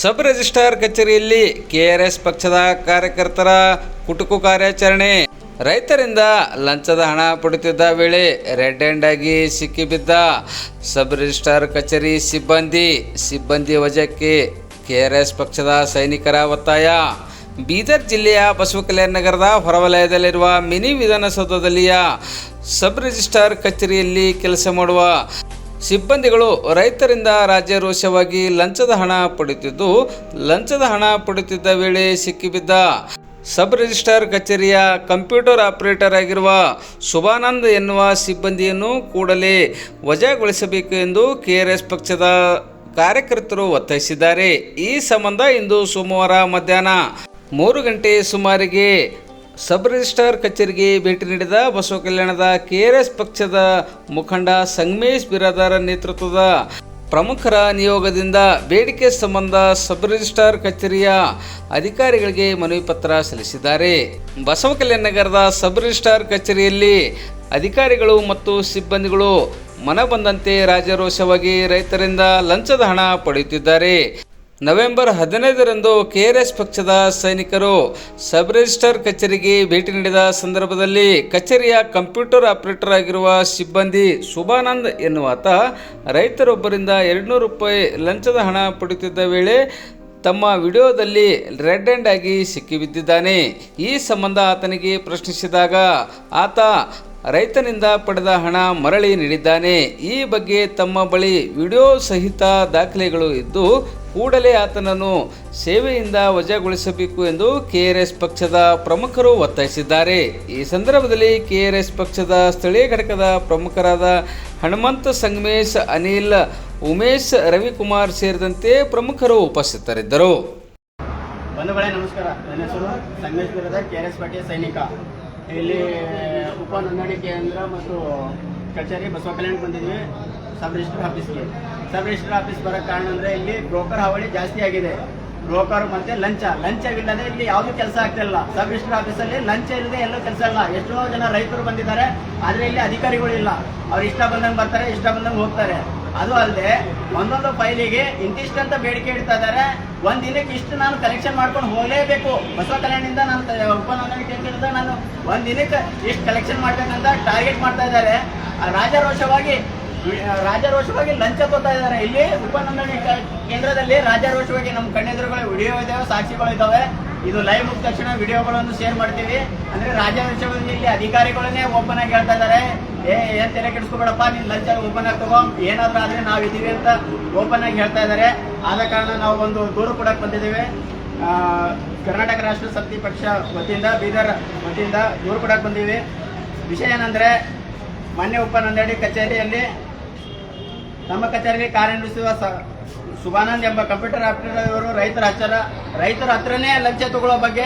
Sub registrar ಕಚೇರಿಯಲ್ಲಿ KRS ಪಕ್ಷದ ಕಾರ್ಯಕರ್ತರ ಕುಟುಕು ಕಾರ್ಯಾಚರಣೆ. ರೈತರಿಂದ ಲಂಚದ ಹಣ ಪಡೆಯುತ್ತಿದ್ದ ವೇಳೆ ರೆಡ್ ಹ್ಯಾಂಡ್ ಆಗಿ ಸಿಕ್ಕಿಬಿದ್ದ ಸಬ್ ರಿಜಿಸ್ಟ್ರಾರ್ ಕಚೇರಿ ಸಿಬ್ಬಂದಿ. ಸಿಬ್ಬಂದಿ ವಜಕ್ಕೆ ಕೆಆರ್ಎಸ್ ಪಕ್ಷದ ಸೈನಿಕರ ಒತ್ತಾಯ. ಬೀದರ್ ಜಿಲ್ಲೆಯ ಬಸವಕಲ್ಯಾಣ ನಗರದ ಹೊರವಲಯದಲ್ಲಿರುವ ಮಿನಿ ವಿಧಾನಸೌಧದಲ್ಲಿಯ ಸಬ್ ರಿಜಿಸ್ಟ್ರಾರ್ ಕಚೇರಿಯಲ್ಲಿ ಕೆಲಸ ಮಾಡುವ ಸಿಬ್ಬಂದಿಗಳು ರೈತರಿಂದ ರಾಜ್ಯಾರೋಷವಾಗಿ ಲಂಚದ ಹಣ ಪಡೆಯುತ್ತಿದ್ದು ಲಂಚದ ಹಣ ಪಡೆಯುತ್ತಿದ್ದ ವೇಳೆ ಸಿಕ್ಕಿಬಿದ್ದ ಸಬ್ ರಿಜಿಸ್ಟ್ರಾರ್ ಕಚೇರಿಯ ಕಂಪ್ಯೂಟರ್ ಆಪರೇಟರ್ ಆಗಿರುವ ಶುಭಾನಂದ್ ಎನ್ನುವ ಸಿಬ್ಬಂದಿಯನ್ನು ಕೂಡಲೇ ವಜಾಗೊಳಿಸಬೇಕು ಎಂದು ಕೆಆರ್ಎಸ್ ಪಕ್ಷದ ಕಾರ್ಯಕರ್ತರು ಒತ್ತಾಯಿಸಿದ್ದಾರೆ. ಈ ಸಂಬಂಧ ಇಂದು ಸೋಮವಾರ ಮಧ್ಯಾಹ್ನ ಮೂರು ಗಂಟೆ ಸುಮಾರಿಗೆ ಸಬ್ ರಿಜಿಸ್ಟ್ರಾರ್ ಕಚೇರಿಗೆ ಭೇಟಿ ನೀಡಿದ ಬಸವ ಕಲ್ಯಾಣದ ಕೆಆರ್ಎಸ್ ಪಕ್ಷದ ಮುಖಂಡ ಸಂಗಮೇಶ್ ಬಿರಾದಾರ ನೇತೃತ್ವದ ಪ್ರಮುಖರ ನಿಯೋಗದಿಂದ ಬೇಡಿಕೆ ಸಂಬಂಧ ಸಬ್ ರಿಜಿಸ್ಟ್ರಾರ್ ಕಚೇರಿಯ ಅಧಿಕಾರಿಗಳಿಗೆ ಮನವಿ ಪತ್ರ ಸಲ್ಲಿಸಿದ್ದಾರೆ. ಬಸವ ಕಲ್ಯಾಣ ನಗರದ ಸಬ್ ರಿಜಿಸ್ಟ್ರಾರ್ ಕಚೇರಿಯಲ್ಲಿ ಅಧಿಕಾರಿಗಳು ಮತ್ತು ಸಿಬ್ಬಂದಿಗಳು ಮನ ಬಂದಂತೆ ರಾಜಾರೋಷವಾಗಿ ರೈತರಿಂದ ಲಂಚದ ಹಣ ಪಡೆಯುತ್ತಿದ್ದಾರೆ. ನವೆಂಬರ್ ಹದಿನೈದರಂದು ಕೆಆರ್ಎಸ್ ಪಕ್ಷದ ಸೈನಿಕರು ಸಬ್ ರಿಜಿಸ್ಟರ್ ಕಚೇರಿಗೆ ಭೇಟಿ ನೀಡಿದ ಸಂದರ್ಭದಲ್ಲಿ ಕಚೇರಿಯ ಕಂಪ್ಯೂಟರ್ ಆಪರೇಟರ್ ಆಗಿರುವ ಸಿಬ್ಬಂದಿ ಶುಭಾನಂದ್ ಎನ್ನುವಾತ ರೈತರೊಬ್ಬರಿಂದ ಎರಡುನೂರು ರೂಪಾಯಿ ಲಂಚದ ಹಣ ಪಡೆಯುತ್ತಿದ್ದ ವೇಳೆ ತಮ್ಮ ವಿಡಿಯೋದಲ್ಲಿ ರೆಡ್ ಹ್ಯಾಂಡ್ ಆಗಿ ಸಿಕ್ಕಿಬಿದ್ದಿದ್ದಾನೆ. ಈ ಸಂಬಂಧ ಆತನಿಗೆ ಪ್ರಶ್ನಿಸಿದಾಗ ಆತ ರೈತನಿಂದ ಪಡೆದ ಹಣ ಮರಳಿ ನೀಡಿದ್ದಾನೆ. ಈ ಬಗ್ಗೆ ತಮ್ಮ ಬಳಿ ವಿಡಿಯೋ ಸಹಿತ ದಾಖಲೆಗಳು ಇದ್ದು ಕೂಡಲೇ ಆತನನ್ನು ಸೇವೆಯಿಂದ ವಜಾಗೊಳಿಸಬೇಕು ಎಂದು ಕೆಆರ್ಎಸ್ ಪಕ್ಷದ ಪ್ರಮುಖರು ಒತ್ತಾಯಿಸಿದ್ದಾರೆ. ಈ ಸಂದರ್ಭದಲ್ಲಿ ಕೆಆರ್ಎಸ್ ಪಕ್ಷದ ಸ್ಥಳೀಯ ಘಟಕದ ಪ್ರಮುಖರಾದ ಹನುಮಂತ ಸಂಗಮೇಶ್, ಅನಿಲ್, ಉಮೇಶ್, ರವಿಕುಮಾರ್ ಸೇರಿದಂತೆ ಪ್ರಮುಖರು ಉಪಸ್ಥಿತರಿದ್ದರು. ಬಂಧುಗಳೇ, ನಮಸ್ಕಾರ. ನನ್ನ ಹೆಸರು ಸಂಗಮೇಶ್ ಕೆ ಆರ್ ಎಸ್ ಇಲ್ಲಿ ಉಪ ನೋಂದಣಿ ಕೇಂದ್ರ ಮತ್ತು ಕಚೇರಿ ಬಸವ ಕಲ್ಯಾಣ ಬಂದಿದ್ವಿ. ಸಬ್ ರಿಜಿಸ್ಟರ್ ಆಫೀಸ್ಗೆ. ಸಬ್ ರಿಜಿಸ್ಟರ್ ಆಫೀಸ್ ಬರೋ ಕಾರಣ ಅಂದರೆ ಇಲ್ಲಿ ಬ್ರೋಕರ್ ಹಾವಳಿ ಜಾಸ್ತಿ ಆಗಿದೆ. ಬ್ರೋಕರ್ ಮತ್ತೆ ಲಂಚ. ಲಂಚವಿಲ್ಲದೆ ಇಲ್ಲಿ ಯಾವುದು ಕೆಲಸ ಆಗ್ತಿಲ್ಲ ಸಬ್ ರಿಜಿಸ್ಟರ್ ಆಫೀಸಲ್ಲಿ ಲಂಚ ಇಲ್ಲದೆ ಎಲ್ಲೂ ಕೆಲಸ ಇಲ್ಲ. ಎಷ್ಟೋ ಜನ ರೈತರು ಬಂದಿದ್ದಾರೆ. ಆದರೆ ಇಲ್ಲಿ ಅಧಿಕಾರಿಗಳು ಇಲ್ಲ. ಅವ್ರು ಇಷ್ಟ ಬಂದಂಗೆ ಬರ್ತಾರೆ, ಇಷ್ಟ ಬಂದಂಗೆ ಹೋಗ್ತಾರೆ. ಅದು ಅಲ್ಲದೆ ಒಂದೊಂದು ಫೈಲಿಗೆ ಇಂತಿಷ್ಟಂತ ಬೇಡಿಕೆ ಇಡ್ತಾ ಇದ್ದಾರೆ. ಒಂದ್ ದಿನಕ್ಕೆ ಇಷ್ಟು ನಾನು ಕಲೆಕ್ಷನ್ ಮಾಡ್ಕೊಂಡು ಹೋಗಲೇಬೇಕು. ಬಸವ ಕಲ್ಯಾಣದಿಂದ ನಾನು ತ- ಉಪ ನೋಂದಣಿ ಕೇಂದ್ರದಿಂದ ನಾನು ಒಂದ್ ದಿನಕ್ಕೆ ಇಷ್ಟು ಕಲೆಕ್ಷನ್ ಮಾಡ್ಬೇಕಂತ ಟಾರ್ಗೆಟ್ ಮಾಡ್ತಾ ಇದ್ದಾರೆ. ರಾಜಾರೋಷವಾಗಿ ರಾಜಾರೋಷವಾಗಿ ಲಂಚ ಕೊಡ್ತಾ ಇದ್ದಾರೆ. ಇಲ್ಲಿ ಉಪನೋಂದಣಿ ಕೇಂದ್ರದಲ್ಲಿ ರಾಜಾರೋಷವಾಗಿ ನಮ್ಮ ಕಣ್ಣೆದುರುಗಳು ವಿಡಿಯೋ ಇದಾವೆ ಸಾಕ್ಷಿಗಳು ಇದಾವೆ ಇದು ಲೈವ್ ಮುಗಿದ ತಕ್ಷಣ ವಿಡಿಯೋಗಳನ್ನು ಶೇರ್ ಮಾಡ್ತೀವಿ. ಅಂದ್ರೆ ರಾಜ್ಯಾಧ್ಯಕ್ಷ ಇಲ್ಲಿ ಅಧಿಕಾರಿಗಳನ್ನೇ ಓಪನ್ ಆಗಿ ಹೇಳ್ತಾ ಇದ್ದಾರೆ. ಏ ಏನ್ ತಲೆ ಕೆಡಿಸ್ಕೊಬೇಡಪ್ಪ, ನೀನ್ ಲಂಚ ಓಪನ್ ಆಗಿ ತಗೋ. ಏನಾದ್ರೂ ಆದ್ರೆ ನಾವು ಇದೀವಿ ಅಂತ ಓಪನ್ ಆಗಿ ಹೇಳ್ತಾ ಇದ್ದಾರೆ. ಆದ ಕಾರಣ ನಾವು ಒಂದು ದೂರು ಕೊಡಕ್ ಬಂದಿದ್ದೇವೆ. ಕರ್ನಾಟಕ ರಾಷ್ಟ್ರ ಸಮಿತಿ ಪಕ್ಷ ವತಿಯಿಂದ, ಬೀದರ್ ವತಿಯಿಂದ ದೂರು ಕೊಡಕ್ ಬಂದೀವಿ ವಿಷಯ ಏನಂದ್ರೆ, ಮೊನ್ನೆ ಉಪ ನಂದಡಿ ಕಚೇರಿಯಲ್ಲಿ ನಮ್ಮ ಕಚೇರಿಯಲ್ಲಿ ಕಾರ್ಯನಿರ್ವಹಿಸುವ ಶುಭಾನಂದ್ ಎಂಬ ಕಂಪ್ಯೂಟರ್ ಆಪರೇಟರ್ ಇವರು ರೈತರ ಹಚ್ಚರ ರೈತರ ಹತ್ರನೇ ಲಂಚ ತಗೊಳ್ಳೋ ಬಗ್ಗೆ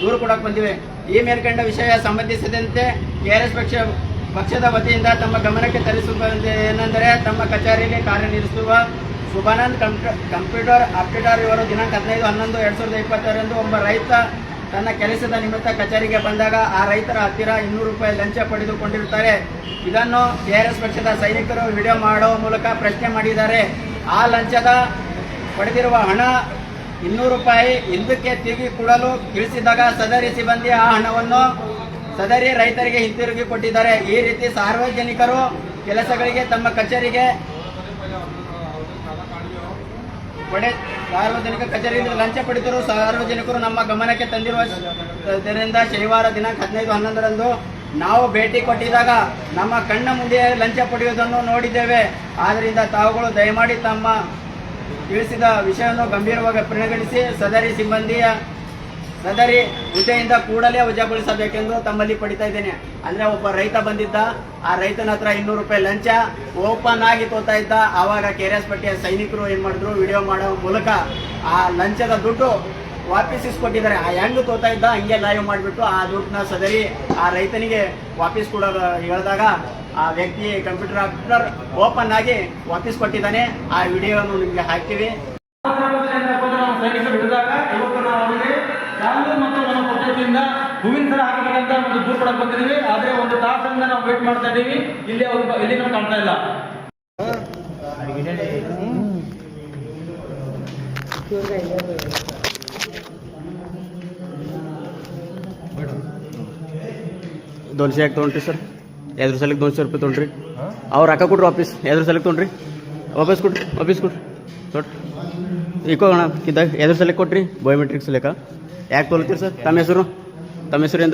ದೂರು ಕೊಡಕ್ಕೆ ಬಂದಿವೆ. ಈ ಮೇಲ್ಕಂಡ ವಿಷಯ ಸಂಬಂಧಿಸಿದಂತೆ ಕೆಆರ್ಎಸ್ ಪಕ್ಷ, ಪಕ್ಷದ ವತಿಯಿಂದ ತಮ್ಮ ಗಮನಕ್ಕೆ ತರಿಸುವಂತೆ ಏನೆಂದರೆ, ತಮ್ಮ ಕಚೇರಿಯಲ್ಲಿ ಕಾರ್ಯನಿರ್ವಹಿಸುವ ಸುಭಾನಂದ್ ಕಂಪ್ಯೂ- ಕಂಪ್ಯೂಟರ್ ಆಪರೇಟರ್ ಇವರು ದಿನಾಂಕ ಹದಿನೈದು, ಹನ್ನೊಂದು, ಎರಡು ಸಾವಿರದ ಇಪ್ಪತ್ತರಂದು ಒಬ್ಬ ರೈತ ತನ್ನ ಕೆಲಸದ ನಿಮಿತ್ತ ಕಚೇರಿಗೆ ಬಂದಾಗ ಆ ರೈತರ ಹತ್ತಿರ ಇನ್ನೂರು ರೂಪಾಯಿ ಲಂಚ ಪಡೆದುಕೊಂಡಿರುತ್ತಾರೆ. ಇದನ್ನು ಕೆ ಪಕ್ಷದ ಸೈನಿಕರು ವಿಡಿಯೋ ಮಾಡುವ ಮೂಲಕ ಪ್ರಶ್ನೆ ಮಾಡಿದ್ದಾರೆ. ಆ ಲಂಚದ ಪಡೆದಿರುವ ಹಣ ಇನ್ನೂರು ರೂಪಾಯಿ ಹಿಂದಕ್ಕೆ ತಿರುಗಿ ಕೊಡಲು ತಿಳಿಸಿದಾಗ ಸದರಿ ಸಿಬ್ಬಂದಿ ಆ ಹಣವನ್ನು ಸದರಿ ರೈತರಿಗೆ ಹಿಂತಿರುಗಿ ಕೊಟ್ಟಿದ್ದಾರೆ. ಈ ರೀತಿ ಸಾರ್ವಜನಿಕರು ಕೆಲಸಗಳಿಗೆ ತಮ್ಮ ಕಚೇರಿಗೆ ಪಡೆ ಸಾರ್ವಜನಿಕ ಕಚೇರಿಯಿಂದ ಲಂಚ ಪಡೆದರು ಸಾರ್ವಜನಿಕರು ನಮ್ಮ ಗಮನಕ್ಕೆ ತಂದಿರುವ ಶನಿವಾರ ದಿನಾಂಕ ಹದಿನೈದು ಹನ್ನೊಂದರಂದು ನಾವು ಭೇಟಿ ಕೊಟ್ಟಿದ್ದಾಗ ನಮ್ಮ ಕಣ್ಣ ಮುಂದೆ ಲಂಚ ಪಡೆಯುವುದನ್ನು ನೋಡಿದ್ದೇವೆ. ಆದ್ದರಿಂದ ತಾವುಗಳು ದಯಮಾಡಿ ತಮ್ಮ ತಿಳಿಸಿದ ವಿಷಯವನ್ನು ಗಂಭೀರವಾಗಿ ಪರಿಗಣಿಸಿ, ಸದರಿ ಸಿಬ್ಬಂದಿಯ ಸದರಿ ಹುದ್ದೆಯಿಂದ ಕೂಡಲೇ ವಜಾಗೊಳಿಸಬೇಕೆಂದು ತಮ್ಮಲ್ಲಿ ಪಡಿತಾ ಇದ್ದೇನೆ. ಅಂದರೆ ಒಬ್ಬ ರೈತ ಬಂದಿದ್ದ, ಆ ರೈತನ ಹತ್ರ ಇನ್ನೂರು ರೂಪಾಯಿ ಲಂಚ. ಓಪನ್ ಆಗಿ ತೋತಾ ಇದ್ದ, ಆವಾಗ ಕೆರೆಸ್ ಪಟ್ಟಿಯ ಸೈನಿಕರು ಏನು ಮಾಡಿದ್ರು, ವಿಡಿಯೋ ಮಾಡೋ ಮೂಲಕ ಆ ಲಂಚದ ದುಡ್ಡು ವಾಪಸ್ ಇಸ್ಕೊಟ್ಟಿದ್ದಾರೆ ಆ ಹೆಂಗ್ ತೋತಾ ಇದ್ದ, ಹಂಗೆ ಲೈವ್ ಮಾಡಿಬಿಟ್ಟು ಆ ದುಡ್ಡನ್ನ ಸದರಿ ಆ ರೈತನಿಗೆ ವಾಪಸ್ ಕೂಡ ಹೇಳಿದಾಗ ಆ ವ್ಯಕ್ತಿ ಕಂಪ್ಯೂಟರ್ ಆಫ್ಟರ್ ಓಪನ್ ಆಗಿ ವಾಪಸ್ ಕೊಟ್ಟಿದ್ದಾನೆ. ಆ ವಿಡಿಯೋವನ್ನು ನಿಮ್ಗೆ ಹಾಕ್ತೀವಿ. ಹೂವಿನ ಸರ ಹಾಕಬೇಕಂತ ಒಂದು ದೂರ ಕೊಡಕ್ ಬಂದಿದ್ದೀವಿ ಆದ್ರೆ ಒಂದು ತಾಸಿಂದ ನಾವು ವೇಟ್ ಮಾಡ್ತಾ ಇದ್ದೀವಿ ಇಲ್ಲಿ ಅವ್ರು ಇಲ್ಲಿ ನಾವು ಕಾಣ್ತಾ ಇಲ್ಲ ದೊನ್ಸೆ ಯಾಕೆ ತೊಗೊಂಡ್ರಿ ಸರ್. ಎದ್ರ ಸಲಕ್ಕೆ ದೊನ್ಸೆ ರೂಪಾಯಿ ತೊಗೊಂಡ್ರಿ. ಅವ್ರು ಹಾಕ ಕೊಡ್ರಿ ವಾಪಸ್. ಎದ್ರ ಸಲಕ್ಕೆ ತೊಗೊಂಡ್ರಿ. ವಾಪಸ್ ಕೊಡ್ರಿ ವಾಪಸ್ ಕೊಡ್ರಿ ತೊಟ್ರಿ ಈಕೋ ಅಣ್ಣ ಕಿಂತ ಎದ್ರ ಸಲಕ್ಕೆ ಕೊಟ್ರಿ. ಬಯೋಮೆಟ್ರಿಕ್ಸ್ ಲೆಕ್ಕ. ಯಾಕೆ ತೊಗೊಳ್ತೀರಿ ಸರ್? ತಮ್ಮ ಹೆಸರು? ತಮ್ಮ ಹೆಸರು ರೀ